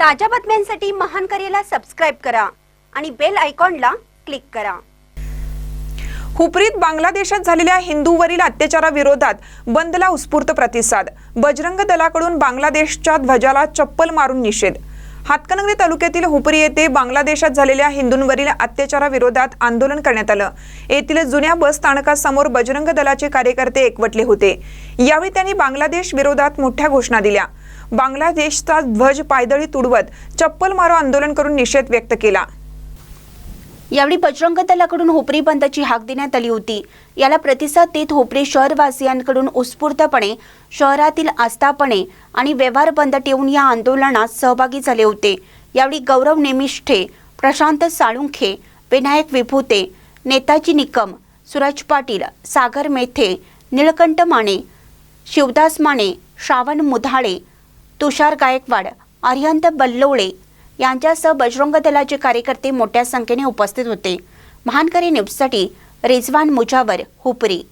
ताज्या बातम्यांसाठी महान करेला सबस्क्राईब करा आणि बेल आयकॉनला क्लिक करा. हुपरीत बांगलादेशात झालेल्या हिंदूवरील अत्याचाराविरोधात बंदला उत्स्फूर्त प्रतिसाद. बजरंग दलाकडून बांगलादेशच्या ध्वजाला चप्पल मारून निषेध. हातकणंगले तालुक्यातील हुपरी येथे बांगलादेशात झालेल्या हिंदूंवरील अत्याचाराविरोधात आंदोलन करण्यात आलं. येथील जुन्या बस स्थानकासमोर बजरंग दलाचे कार्यकर्ते एकवटले होते. यावेळी त्यांनी बांगलादेश विरोधात मोठ्या घोषणा दिल्या. बांगलादेशचा ध्वज पायदळी तुडवत चप्पल मारो आंदोलन करून निषेध व्यक्त केला. यावेळी बजरंग दलाकडून होपरी बंदची हाक देण्यात आली होती. याला प्रतिसाद देत होपरी शहरवासियांकडून उत्स्फूर्तपणे शहरातील आस्थापणे आणि व्यवहार बंद ठेवून या आंदोलनात सहभागी झाले होते. यावेळी गौरव नेमिष्ठे प्रशांत साळुंखे विनायक विभूते नेताजी निकम सुरज पाटील सागर मेथे निळकंठ माने शिवदास माने श्रावण मुधाळे तुषार गायकवाड अरिहंत बल्लोळे यांच्यासह बजरंग दलाचे कार्यकर्ते मोठ्या संख्येने उपस्थित होते. महानकरी न्यूजसाठी रिझवान मुजावर हुपरी.